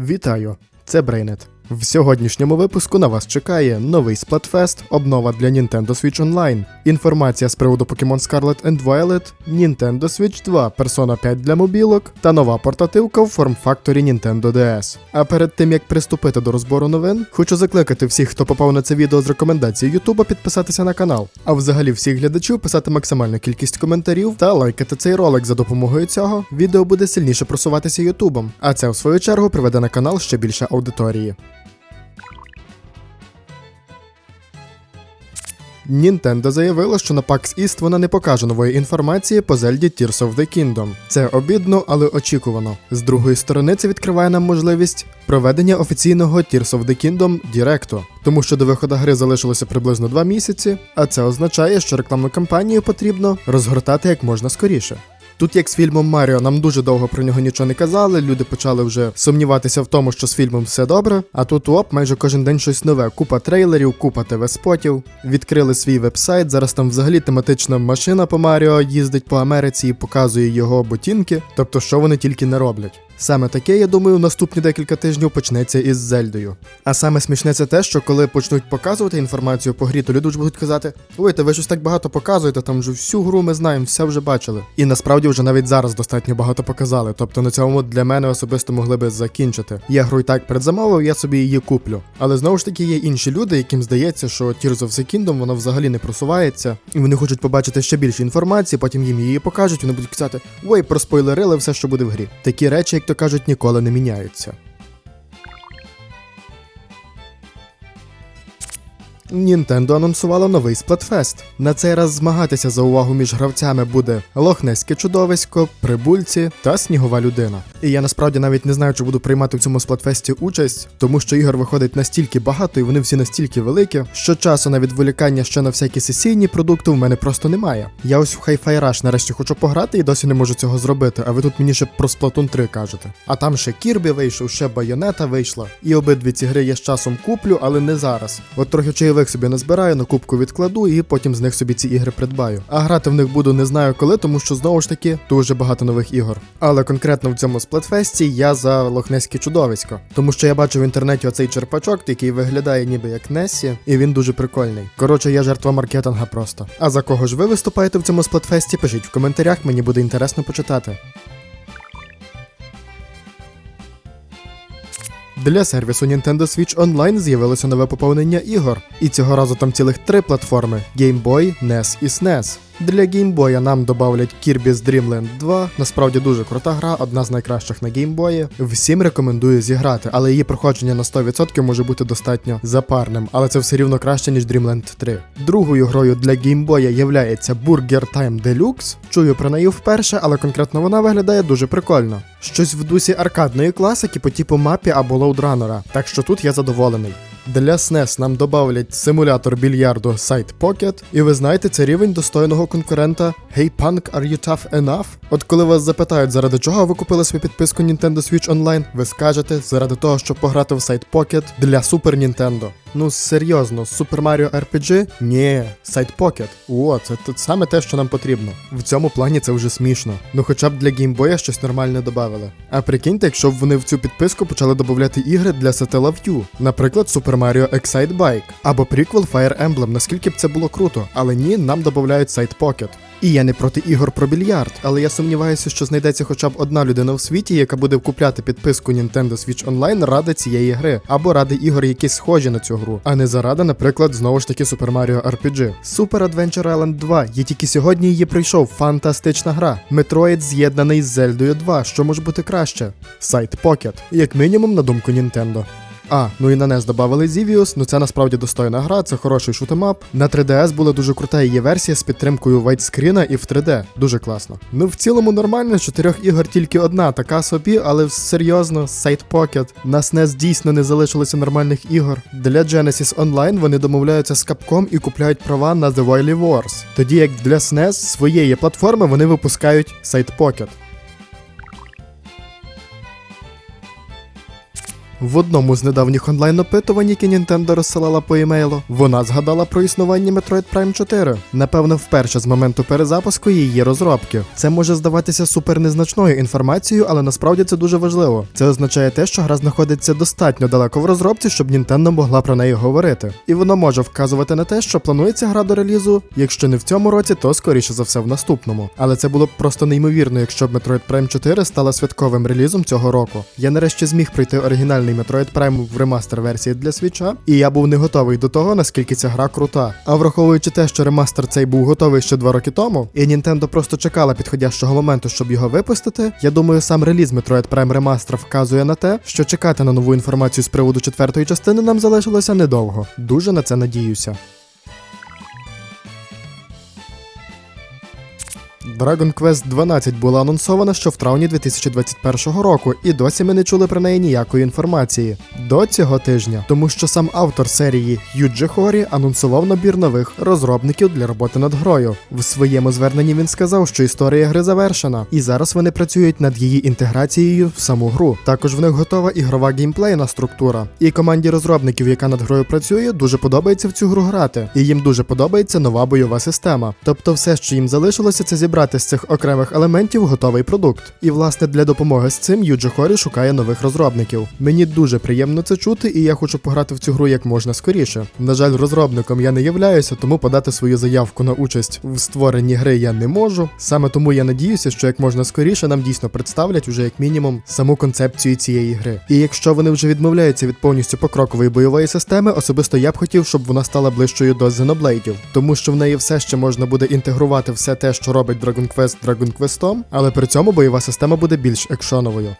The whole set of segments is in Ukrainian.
Вітаю! Це Брейнет. В сьогоднішньому випуску на вас чекає новий Splatfest, обнова для Nintendo Switch Online, інформація з приводу Pokemon Scarlet and Violet, Nintendo Switch 2, Persona 5 для мобілок та нова портативка в форм-факторі Nintendo DS. А перед тим як приступити до розбору новин, хочу закликати всіх, хто попав на це відео з рекомендацій Ютуба, підписатися на канал. А взагалі всіх глядачів писати максимальну кількість коментарів та лайкати цей ролик. За допомогою цього відео буде сильніше просуватися Ютубом, а це в свою чергу приведе на канал ще більше аудиторії. Nintendo заявила, що на PAX East вона не покаже нової інформації по Зельді Tears of the Kingdom. Це обідно, але очікувано. З другої сторони, це відкриває нам можливість проведення офіційного Tears of the Kingdom Діректу, тому що до виходу гри залишилося приблизно два місяці, а це означає, що рекламну кампанію потрібно розгортати як можна скоріше. Тут, як з фільмом Маріо, нам дуже довго про нього нічого не казали. Люди почали вже сумніватися в тому, що з фільмом все добре. А тут оп, майже кожен день щось нове. Купа трейлерів, купа ТВ-спотів. Відкрили свій вебсайт. Зараз там взагалі тематична машина по Маріо їздить по Америці і показує його ботинки. Тобто, що вони тільки не роблять. Саме таке, я думаю, наступні декілька тижнів почнеться із Зельдою. А саме смішне це те, що коли почнуть показувати інформацію по грі, то люди вже будуть казати: ой, та ви щось так багато показуєте, там вже всю гру ми знаємо, все вже бачили. І насправді вже навіть зараз достатньо багато показали. Тобто на цьому для мене особисто могли би закінчити. Я гру і так предзамовив, я собі її куплю. Але знову ж таки є інші люди, яким здається, що Tears of the Kingdom воно взагалі не просувається, і вони хочуть побачити ще більше інформації, потім їм її покажуть, вони будуть казати, ой, проспойлерили все, що буде в грі. Такі речі, як то кажуть, ніколи не міняються. Нінтендо анонсувала новий Splatfest. На цей раз змагатися за увагу між гравцями буде Лохнеське чудовисько, Прибульці та Снігова людина. І я насправді навіть не знаю, чи буду приймати в цьому сплатфесті участь, тому що ігор виходить настільки багато і вони всі настільки великі, що часу на відволікання ще на всякі сесійні продукти в мене просто немає. Я ось в Hi-Fi Rush нарешті хочу пограти і досі не можу цього зробити, а ви тут мені ще про Splatoon 3 кажете. А там ще Кірбі вийшов, ще Байонета вийшла. І обидві ці гри я з часом куплю, але не зараз. От трохи чайових собі назбираю, на кубку відкладу і потім з них собі ці ігри придбаю. А грати в них буду не знаю коли, тому що знову ж таки дуже багато нових ігор. Але конкретно в цьому сплетфесті я за лохнеське чудовисько, тому що я бачу в інтернеті оцей черпачок, який виглядає ніби як Несі, і він дуже прикольний. Коротше, я жертва маркетинга просто. А за кого ж ви виступаєте в цьому сплетфесті? Пишіть в коментарях, мені буде інтересно почитати. Для сервісу Nintendo Switch Online з'явилося нове поповнення ігор, і цього разу там цілих три платформи: Game Boy, NES і SNES. Для Boy нам додавлять Kirby's Dream Land 2. Насправді дуже крута гра, одна з найкращих на Boy. Всім рекомендую зіграти, але її проходження на 100% може бути достатньо запарним, але це все рівно краще, ніж Dreamland 3. Другою грою для Boy являється Burger Time Deluxe. Чую про неї вперше, але конкретно вона виглядає дуже прикольно. Щось в дусі аркадної класики по типу мапі або лоудранера, так що тут я задоволений. Для SNES нам додавлять симулятор більярду Side Pocket, і ви знаєте, це рівень достойного конкурента Hey Punk, are you tough enough? От коли вас запитають, заради чого ви купили свою підписку Nintendo Switch Online, ви скажете, заради того, щоб пограти в Side Pocket для Super Nintendo. Ну серйозно, Super Mario RPG? Ні, Side Pocket. О, це тут саме те, що нам потрібно. В цьому плані це вже смішно. Ну хоча б для Boy щось нормальне додавали. А прикиньте, якщо б вони в цю підписку почали додавати ігри для Satellaview, наприклад, Super Mario Excite Bike або приквел Fire Emblem, наскільки б це було круто, але ні, нам додають Side Pocket. І я не проти ігор про більярд, але я сумніваюся, що знайдеться хоча б одна людина в світі, яка буде купляти підписку Nintendo Switch Online ради цієї гри, або ради ігор, які схожі на цю гру, а не заради, наприклад, знову ж таки Super Mario RPG. Super Adventure Island 2. Я тільки сьогодні її прийшов. Фантастична гра. Metroid з'єднаний з Зельдою 2. Що може бути краще? Side Pocket. Як мінімум, на думку Nintendo. А, ну і на NES додавали Zivius, ну це насправді достойна гра, це хороший шутемап. На 3DS була дуже крута її версія з підтримкою вайтскріна і в 3D. Дуже класно. Ну в цілому нормально, з чотирьох ігор тільки одна, така собі, але серйозно, Side Pocket. На SNES дійсно не залишилося нормальних ігор. Для Genesis Online вони домовляються з Capcom і купляють права на The Wily Wars. Тоді як для SNES своєї платформи вони випускають Side Pocket. В одному з недавніх онлайн-опитувань, які Nintendo розсилала по емейлу, вона згадала про існування Metroid Prime 4. Напевно, вперше з моменту перезапуску її розробки. Це може здаватися супер незначною інформацією, але насправді це дуже важливо. Це означає те, що гра знаходиться достатньо далеко в розробці, щоб Nintendo могла про неї говорити. І воно може вказувати на те, що планується гра до релізу, якщо не в цьому році, то скоріше за все в наступному. Але це було б просто неймовірно, якщо б Metroid Prime 4 стала святковим релізом цього року. Я нарешті зміг пройти оригінальний Metroid Prime в ремастер версії для свіча, і я був не готовий до того, наскільки ця гра крута. А враховуючи те, що ремастер цей був готовий ще два роки тому, і Nintendo просто чекала підходящого моменту, щоб його випустити. Я думаю, сам реліз Metroid Prime Remaster вказує на те, що чекати на нову інформацію з приводу четвертої частини нам залишилося недовго. Дуже на це надіюся. Dragon Quest 12 була анонсована ще в травні 2021 року, і досі ми не чули про неї ніякої інформації до цього тижня, тому що сам автор серії Юджі Хорі анонсував набір нових розробників для роботи над грою. В своєму зверненні він сказав, що історія гри завершена, і зараз вони працюють над її інтеграцією в саму гру. Також в них готова ігрова геймплейна структура. І команді розробників, яка над грою працює, дуже подобається в цю гру грати. І їм дуже подобається нова бойова система. Тобто, все, що їм залишилося, це зібрати з цих окремих елементів готовий продукт. І власне для допомоги з цим Юджі Хорі шукає нових розробників. Мені дуже приємно це чути, і я хочу пограти в цю гру як можна скоріше. На жаль, розробником я не являюся, тому подати свою заявку на участь в створенні гри я не можу. Саме тому я надіюся, що як можна скоріше нам дійсно представлять уже як мінімум саму концепцію цієї гри. І якщо вони вже відмовляються від повністю покрокової бойової системи, особисто я б хотів, щоб вона стала ближчою до Xenoblade, тому що в неї все ще можна буде інтегрувати все те, що робить Dragon Quest Dragon Quest, але при цьому бойова система буде більш екшоновою.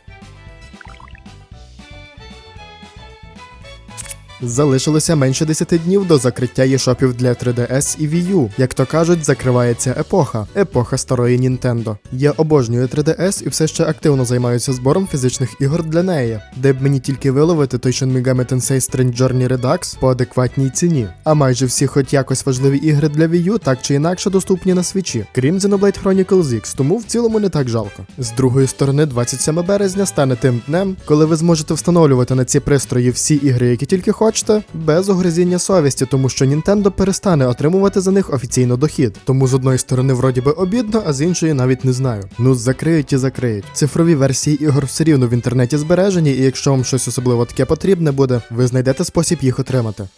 Залишилося менше 10 днів до закриття єшопів для 3DS і Wii U. Як то кажуть, закривається епоха, епоха старої Nintendo. Я обожнюю 3DS і все ще активно займаюся збором фізичних ігор для неї, де б мені тільки виловити той Shin Megami Tensei Strange Journey Redux по адекватній ціні. А майже всі, хоч якось важливі ігри для Wii U, так чи інакше доступні на свічі, крім Xenoblade Chronicles X, тому в цілому не так жалко. З другої сторони, 27 березня стане тим днем, коли ви зможете встановлювати на ці пристрої всі ігри, які тільки хочете, без огризіння совісті, тому що Nintendo перестане отримувати за них офіційно дохід. Тому з одної сторони, вроді би обідно, а з іншої навіть не знаю. Ну закриють і закриють. Цифрові версії ігор все рівно в інтернеті збережені, і якщо вам щось особливо таке потрібне буде, ви знайдете спосіб їх отримати.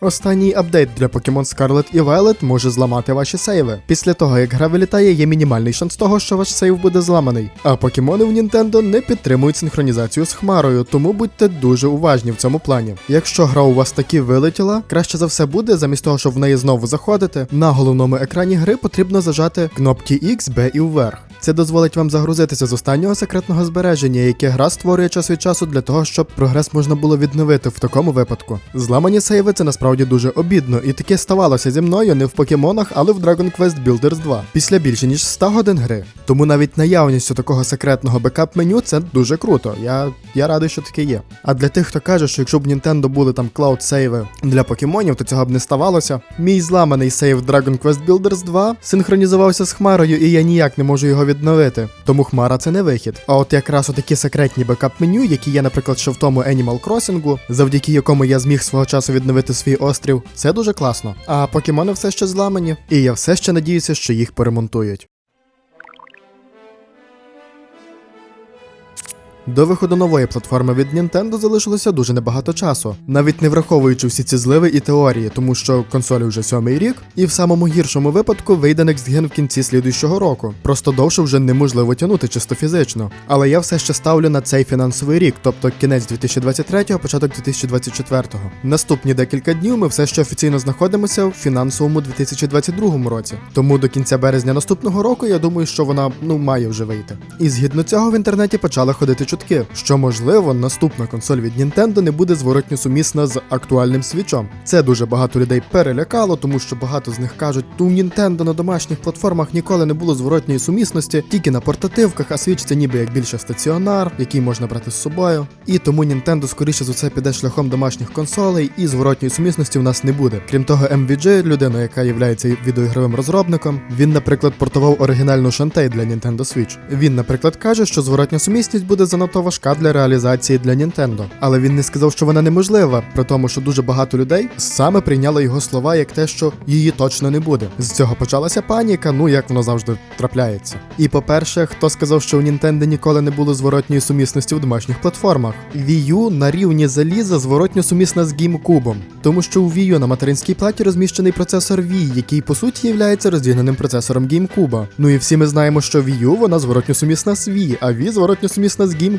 Останній апдейт для Pokemon Scarlet і Violet може зламати ваші сейви. Після того, як гра вилітає, є мінімальний шанс того, що ваш сейв буде зламаний. А покемони в Nintendo не підтримують синхронізацію з Хмарою, тому будьте дуже уважні в цьому плані. Якщо гра у вас таки вилетіла, краще за все буде, замість того, щоб в неї знову заходити, на головному екрані гри потрібно зажати кнопки X, B і вверх. Це дозволить вам загрузитися з останнього секретного збереження, яке гра створює час від часу для того, щоб прогрес можна було відновити в такому випадку. Зламані сейви це насправді дуже обідно, і таке ставалося зі мною не в покемонах, але в Dragon Quest Builders 2 після більше ніж 100 годин гри. Тому навіть наявністю такого секретного бекап меню це дуже круто. Я, я радий, що таке є. А для тих, хто каже, що якщо б Nintendo були там клауд сейви для покемонів, то цього б не ставалося. Мій зламаний сейв Dragon Quest Builders 2 синхронізувався з Хмарою, і я ніяк не можу його відновити. Тому Хмара це не вихід. А от якраз отакі секретні бекап меню, які є, наприклад, що в тому Animal Crossing, завдяки якому я зміг свого часу відновити свій острів, це дуже класно. А покемони все ще зламані, і я все ще надіюся, що їх поремонтують. До виходу нової платформи від Nintendo залишилося дуже небагато часу, навіть не враховуючи всі ці зливи і теорії, тому що консолі вже сьомий рік, і в самому гіршому випадку вийде Next Gen в кінці слідуючого року. Просто довше вже неможливо тягнути чисто фізично. Але я все ще ставлю на цей фінансовий рік, тобто кінець 2023-го, початок 2024-го. Наступні декілька днів ми все ще офіційно знаходимося в фінансовому 2022 році. Тому до кінця березня наступного року я думаю, що вона ну має вже вийти. І згідно цього в інтернеті почали ходити чутки, що можливо наступна консоль від Nintendo не буде зворотньо сумісна з актуальним свічом. Це дуже багато людей перелякало, тому що багато з них кажуть, «Ну, у Nintendo на домашніх платформах ніколи не було зворотньої сумісності, тільки на портативках, а свіч це ніби як більше стаціонар, який можна брати з собою. І тому Nintendo скоріше за це піде шляхом домашніх консолей, і зворотньої сумісності в нас не буде. Крім того, MVG, людина, яка є відеоігровим розробником, він, наприклад, портував оригінальну Shantae для Nintendo Switch. Він, наприклад, каже, що зворотня сумісність буде занадто важка для реалізації для Nintendo. Але він не сказав, що вона неможлива, при тому, що дуже багато людей саме прийняли його слова як те, що її точно не буде. З цього почалася паніка, ну як воно завжди трапляється. І по-перше, хто сказав, що у Nintendo ніколи не було зворотньої сумісності в домашніх платформах. Wii на рівні заліза зворотньо сумісна з GameCube, тому що у U на материнській платі розміщений процесор Wii, який по суті є роздільненим процесором GameCube. Ну і всі ми знаємо, що Wii U вона зворотньо сумісна з Wii, а Wii зворотньо сумісна з GameCube.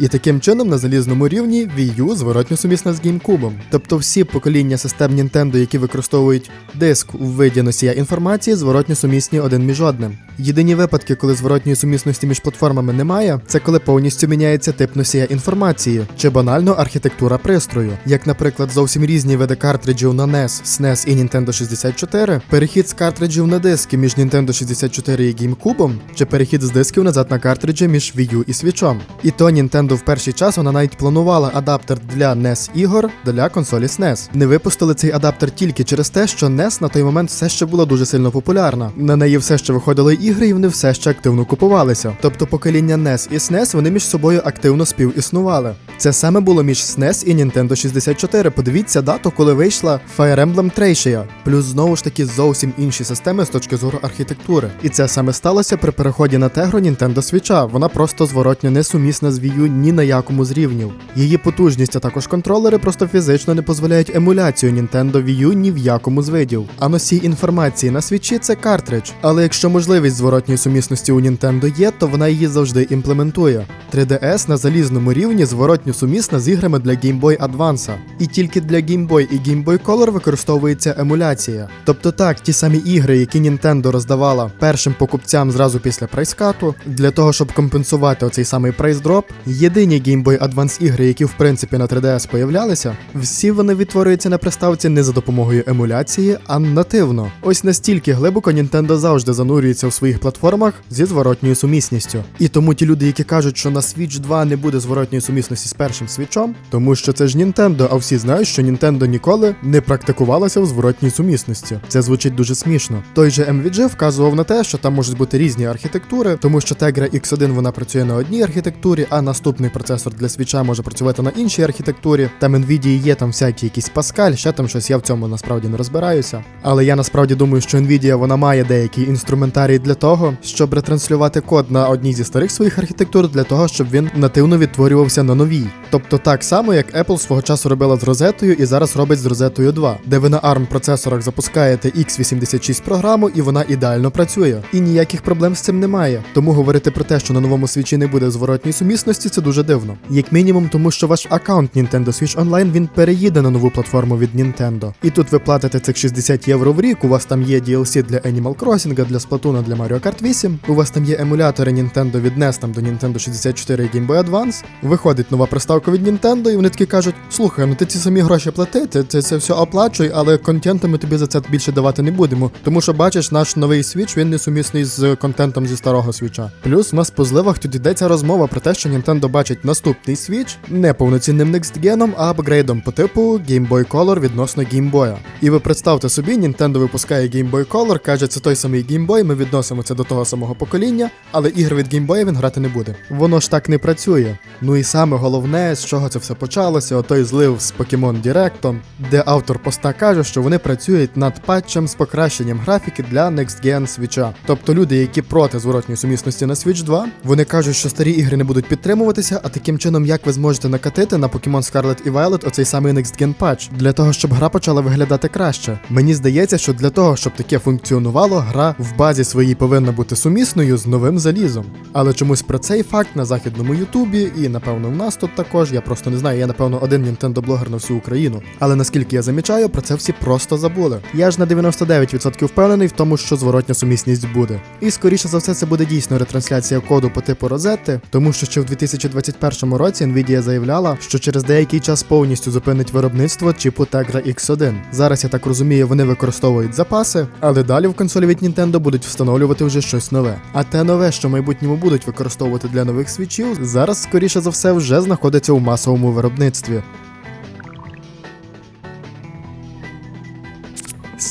І таким чином на залізному рівні Wii U зворотньо сумісна з GameCube. Тобто всі покоління систем Nintendo, які використовують диск у виді носія інформації, зворотньо сумісні один між одним. Єдині випадки, коли зворотньої сумісності між платформами немає, це коли повністю міняється тип носія інформації чи банально архітектура пристрою, як, наприклад, зовсім різні види картриджів на NES, SNES і Nintendo 64, перехід з картриджів на диски між Nintendo 64 і GameCube, чи перехід з дисків назад на картриджі між Wii U і Switch. І то Nintendo в перший час вона навіть планувала адаптер для NES ігор для консолі SNES. Не випустили цей адаптер тільки через те, що NES на той момент все ще була дуже сильно популярна. На неї все ще виходили ігри, і вони все ще активно купувалися. Тобто покоління NES і SNES вони між собою активно співіснували. Це саме було між SNES і Nintendo 64. Подивіться дату, коли вийшла Fire Emblem Tracia. Плюс знову ж таки зовсім інші системи з точки зору архітектури. І це саме сталося при переході на Тегро Nintendo Switch. Вона просто зворотньо несумісна з Wii U ні на якому з рівнів. Її потужність, а також контролери просто фізично не дозволяють емуляцію Nintendo Wii U ні в якому з видів. А носій інформації на свічі це картридж. Але якщо можливість зворотньої сумісності у Nintendo є, то вона її завжди імплементує. 3DS на залізному рівні зворотньо сумісна з іграми для Game Boy Advance. І тільки для Game Boy і Game Boy Color використовується емуляція. Тобто так, ті самі ігри, які Nintendo роздавала першим покупцям зразу після прайскату, для того, щоб компенсувати оцей самий прайс-дроп, єдині Game Boy Advance ігри, які в принципі на 3DS появлялися, всі вони відтворюються на приставці не за допомогою емуляції, а нативно. Ось настільки глибоко Nintendo завжди занурюється в своїх платформах зі зворотньою сумісністю. І тому ті люди, які кажуть, що на Switch 2 не буде зворотньої сумісності з першим свічом, тому що це ж Nintendo, а всі знають, що Nintendo ніколи не практикувалася в зворотній сумісності. Це звучить дуже смішно. Той же MVG вказував на те, що там можуть бути різні архітектури, тому що Tegra X1 вона працює на одній архітектурі, а наступний процесор для свіча може працювати на іншій архітектурі. Там Nvidia є там всякі якісь Pascal, ще там щось. Я в цьому насправді не розбираюся. Але я насправді думаю, що Nvidia вона має деякий інструментарій для того, щоб ретранслювати код на одній зі старих своїх архітектур, для того, щоб він нативно відтворювався на новій. Тобто так само, як Apple свого часу робила з розетою і зараз робить з розетою 2, де ви на ARM процесорах запускаєте x86 програму і вона ідеально працює. І ніяких проблем з цим немає. Тому говорити про те, що на новому свічі не буде зворотній сумісності, це дуже дивно. Як мінімум, тому що ваш аккаунт Nintendo Switch Online він переїде на нову платформу від Nintendo. І тут ви платите цих 60 євро в рік. У вас там є DLC для Animal Crossing, для Splatoon, для Mario Kart 8. У вас там є емулятори Nintendo від NES там до Nintendo 64 і Game Boy Advance. Виходить нова приставка від Nintendo, і вони такі кажуть: слухай, ну ти ці самі гроші плати, ти це, це все оплачуй, але контенту ми тобі за це більше давати не будемо. Тому що бачиш, наш новий Switch, він не сумісний з контентом зі старого свіча. Плюс у нас по зливах тут йдеться розмова про те, що Nintendo бачить наступний Switch не повноцінним Next Gen, а апгрейдом по типу Game Boy Color відносно Game Boy. І ви представте собі, Nintendo випускає Game Boy Color, каже, це той самий Game Boy, ми відносимо це до того самого покоління, але ігри від Game Boy він грати не буде. Воно ж так не працює. Ну і саме головне, з чого це все почалося, отой злив з Pokemon Direct, де автор поста каже, що вони працюють над патчем з покращенням графіки для Next Gen Switch. Тобто люди, які проти зворотньої сумісності на Switch 2, вони кажуть, що старі ігри не будуть підтримуватися, а таким чином, як ви зможете накатити на Pokemon Scarlet і Violet оцей самий Next Gen патч, для того, щоб гра почала виглядати краще. Мені здається, що для того, щоб таке функціонувало, гра в базі своїй повинна бути сумісною з новим залізом. Але чомусь про цей факт на західному Ютубі, і напевно в нас тут також, я просто не знаю, я напевно один Nintendo-блогер на всю Україну. Але наскільки я замічаю, про це всі просто забули. Я ж на 99% впевнений в тому, що зворотня сумісність буде. І скоріше за все, це буде дійсно ретрансляція коду по типу розетти, тому що що ще в 2021 році Nvidia заявляла, що через деякий час повністю зупинить виробництво чіпу Tegra X1. Зараз я так розумію, вони використовують запаси, але далі в консолі від Nintendo будуть встановлювати вже щось нове. А те нове, що в майбутньому будуть використовувати для нових свічів, зараз скоріше за все вже знаходиться у масовому виробництві.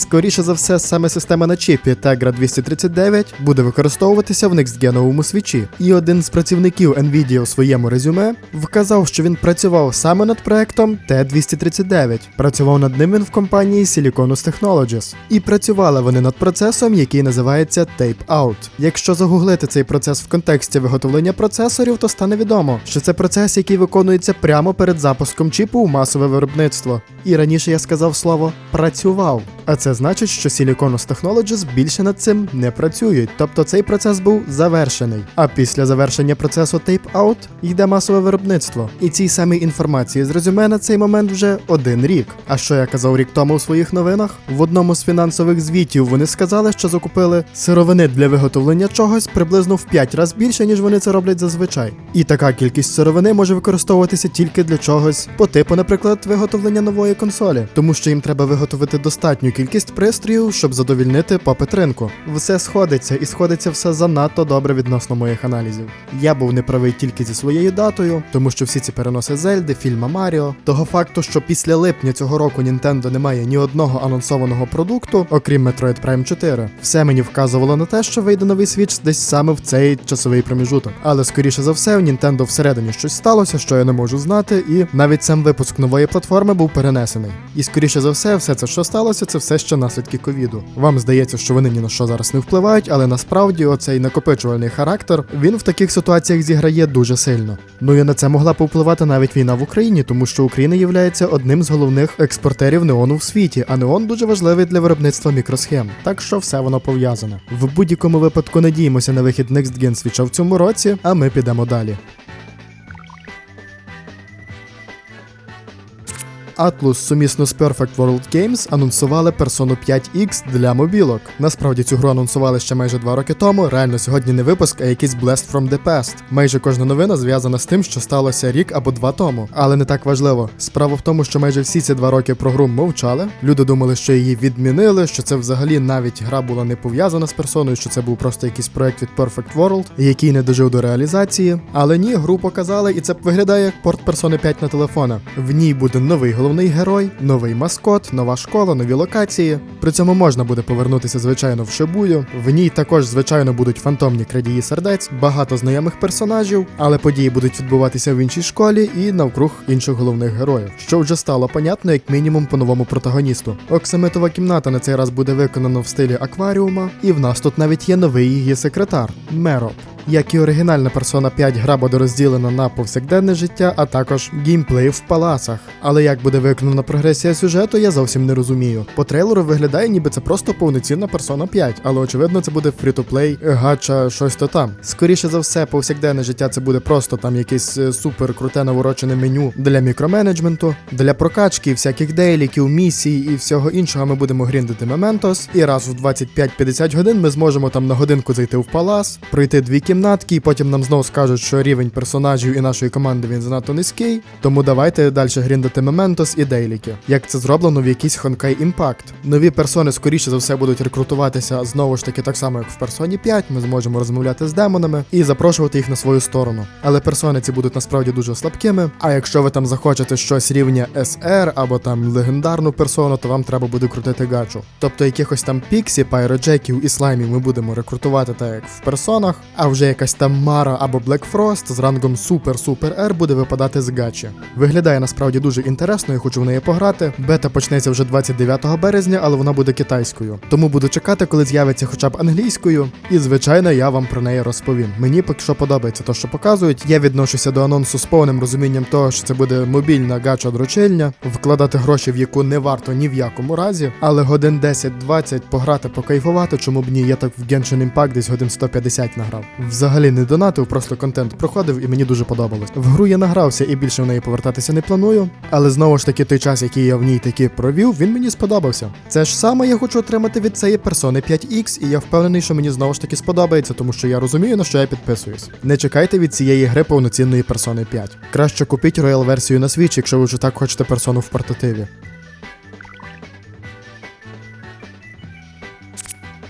Скоріше за все, саме система на чіпі Tegra 239 буде використовуватися в некстгеновому свічі. І один з працівників Nvidia у своєму резюме вказав, що він працював саме над проектом T239. Працював над ним він в компанії Siliconus Technologies. І працювали вони над процесом, який називається Tape Out. Якщо загуглити цей процес в контексті виготовлення процесорів, то стане відомо, що це процес, який виконується прямо перед запуском чіпу у масове виробництво. І раніше я сказав слово працював. А це значить, що Siliconus Technologies більше над цим не працюють, тобто цей процес був завершений. А після завершення процесу Tape Out йде масове виробництво. І цій самій інформації з резюме на цей момент вже один рік. А що я казав рік тому у своїх новинах? В одному з фінансових звітів вони сказали, що закупили сировини для виготовлення чогось приблизно в 5 разів більше, ніж вони це роблять зазвичай. І така кількість сировини може використовуватися тільки для чогось, по типу, наприклад, виготовлення нової консолі, тому що їм треба виготовити достатню кількість пристроїв, щоб задовільнити попит ринку. Все сходиться, і сходиться все занадто добре відносно моїх аналізів. Я був неправий тільки зі своєю датою, тому що всі ці переноси Зельди, фільма Маріо, того факту, що після липня цього року Nintendo не має ні одного анонсованого продукту, окрім Metroid Prime 4, все мені вказувало на те, що вийде новий Switch десь саме в цей часовий проміжуток. Але скоріше за все, у Nintendo всередині щось сталося, що я не можу знати, і навіть сам випуск нової платформи був перенесений. І скоріше за все, все це, що сталося, це все ще наслідки ковіду. Вам здається, що вони ні на що зараз не впливають, але насправді оцей накопичувальний характер він в таких ситуаціях зіграє дуже сильно. Ну і на це могла повпливати навіть війна в Україні, тому що Україна є одним з головних експортерів неону в світі, а неон дуже важливий для виробництва мікросхем. Так що все воно пов'язане. В будь-якому випадку надіємося на вихід Next Gen Switch в цьому році, а ми підемо далі. Atlus сумісно з Perfect World Games анонсували Persona 5 X для мобілок. Насправді цю гру анонсували ще майже два роки тому. Реально сьогодні не випуск, а якийсь Blast from the Past. Майже кожна новина зв'язана з тим, що сталося рік або два тому. Але не так важливо. Справа в тому, що майже всі ці два роки про гру мовчали. Люди думали, що її відмінили, що це взагалі навіть гра була не пов'язана з персоною, що це був просто якийсь проект від Perfect World, який не дожив до реалізації. Але ні, гру показали, і це виглядає як порт Persona 5 на телефона. В ній буде новий головний герой, новий маскот, нова школа, нові локації. При цьому можна буде повернутися, звичайно, в Шибую. В ній також, звичайно, будуть фантомні крадії сердець, багато знайомих персонажів, але події будуть відбуватися в іншій школі і навкруг інших головних героїв, що вже стало понятно, як мінімум по новому протагоністу. Оксамитова кімната на цей раз буде виконана в стилі акваріума, і в нас тут навіть є новий її секретар Мероп. Як і оригінальна персона 5 гра буде розділена на повсякденне життя, а також геймплей в палацах. Але як буде виконана прогресія сюжету, я зовсім не розумію. По трейлеру виглядає, ніби це просто повноцінна персона 5, але очевидно це буде фрі-то-плей, гача, щось то там. Скоріше за все, повсякденне життя це буде просто там якесь е, супер круте наворочене меню для мікроменеджменту, для прокачки, всяких дейліків, місій і всього іншого ми будемо гріндити Мементос. І раз в 25-50 годин ми зможемо там на годинку зайти в палац, пройти дві кімнатки, і потім нам знову скажуть, що рівень персонажів і нашої команди він занадто низький. Тому давайте далі гріндити Мементос і дейліки. Як це зроблено в якийсь Honkai Impact. Нові персони скоріше за все будуть рекрутуватися знову ж таки так само, як в персоні 5. Ми зможемо розмовляти з демонами і запрошувати їх на свою сторону. Але персони ці будуть насправді дуже слабкими. А якщо ви там захочете щось рівня SR або там легендарну персону, то вам треба буде крутити гачу. Тобто якихось там піксі, пайроджеків і слаймів ми будемо рекрутувати так як в персонах, а вже якась там Мара або Frost з рангом Супер-Супер R буде випадати з гачі. Виглядає насправді дуже інтересно, я хочу в неї пограти. Бета почнеться вже 29 березня, але вона буде китайською. Тому буду чекати, коли з'явиться хоча б англійською. І звичайно, я вам про неї розповім. Мені поки що подобається те, що показують. Я відношуся до анонсу з повним розумінням того, що це буде мобільна гача дрочильня, вкладати гроші, в яку не варто ні в якому разі, але годин 10-20 пограти, покайфувати, чому б ні, я так в Genshin Impact десь годин 150 награв. Взагалі не донатив, просто контент проходив і мені дуже подобалось. В гру я награвся і більше в неї повертатися не планую. Але знову ж таки, той час, який я в ній таки провів, він мені сподобався. Це ж саме я хочу отримати від цієї персони 5X, і я впевнений, що мені знову ж таки сподобається, тому що я розумію, на що я підписуюсь. Не чекайте від цієї гри повноцінної персони 5. Краще купіть роял версію на Switch, якщо ви вже так хочете персону в портативі.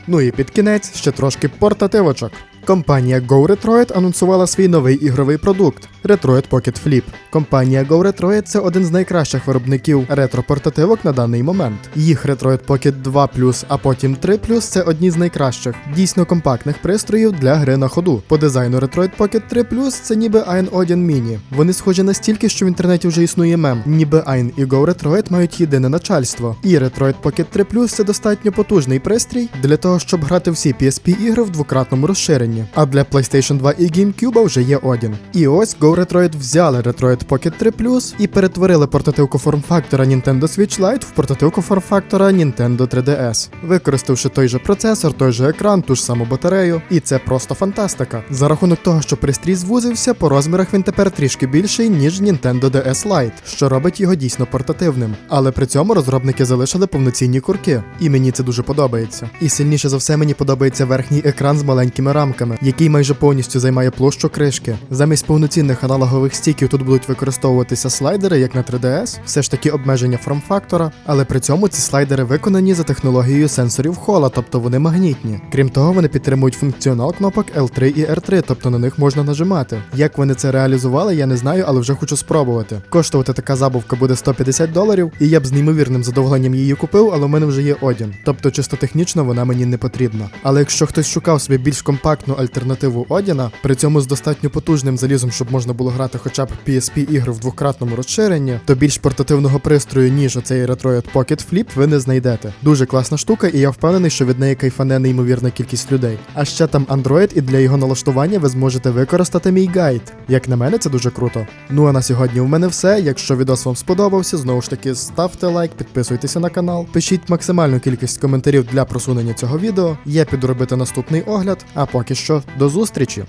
Ну і під кінець ще трошки портативочок. Компанія Go Retroid анонсувала свій новий ігровий продукт Retroid Pocket Flip. Компанія Go Retroid це один з найкращих виробників ретро-портативок на даний момент. Їх Retroid Pocket 2 а потім 3 це одні з найкращих, дійсно компактних пристроїв для гри на ходу. По дизайну Retroid Pocket 3 це ніби Iron Odin Mini. Вони схожі настільки, що в інтернеті вже існує мем. Ніби Ein і Go Retroid мають єдине начальство. І Retroid Pocket 3 це достатньо потужний пристрій для того, щоб грати всі PSP ігри в двократному розширенні. А для PlayStation 2 і GameCube вже є Odin. І ось Go Retroid взяли Retroid Pocket 3 Plus і перетворили портативку форм-фактора Nintendo Switch Lite в портативку форм-фактора Nintendo 3DS, використавши той же процесор, той же екран, ту ж саму батарею. І це просто фантастика. За рахунок того, що пристрій звузився, по розмірах він тепер трішки більший, ніж Nintendo DS Lite, що робить його дійсно портативним. Але при цьому розробники залишили повноцінні курки, і мені це дуже подобається. І сильніше за все мені подобається верхній екран з маленькими рамками, який майже повністю займає площу кришки. Замість повноцінних аналогових стіків тут будуть використовуватися слайдери, як на 3DS, все ж таки обмеження форм-фактора, але при цьому ці слайдери виконані за технологією сенсорів хола, тобто вони магнітні. Крім того, вони підтримують функціонал кнопок L3 і R3, тобто на них можна нажимати. Як вони це реалізували, я не знаю, але вже хочу спробувати. Коштувати така забавка буде 150 доларів, і я б з неймовірним задоволенням її купив, але в мене вже є Odin. Тобто, чисто технічно вона мені не потрібна. Але якщо хтось шукав собі більш компактну альтернативу Одіна, при цьому з достатньо потужним залізом, щоб можна було грати хоча б PSP ігри в двократному розширенні, то більш портативного пристрою, ніж оцей Retroid Pocket Flip, ви не знайдете. Дуже класна штука, і я впевнений, що від неї кайфане неймовірна кількість людей. А ще там Android, і для його налаштування ви зможете використати мій гайд. Як на мене, це дуже круто. Ну а на сьогодні в мене все. Якщо відос вам сподобався, знову ж таки ставте лайк, підписуйтеся на канал, пишіть максимальну кількість коментарів для просунення цього відео. Я піду робити наступний огляд. А поки що до зустрічі!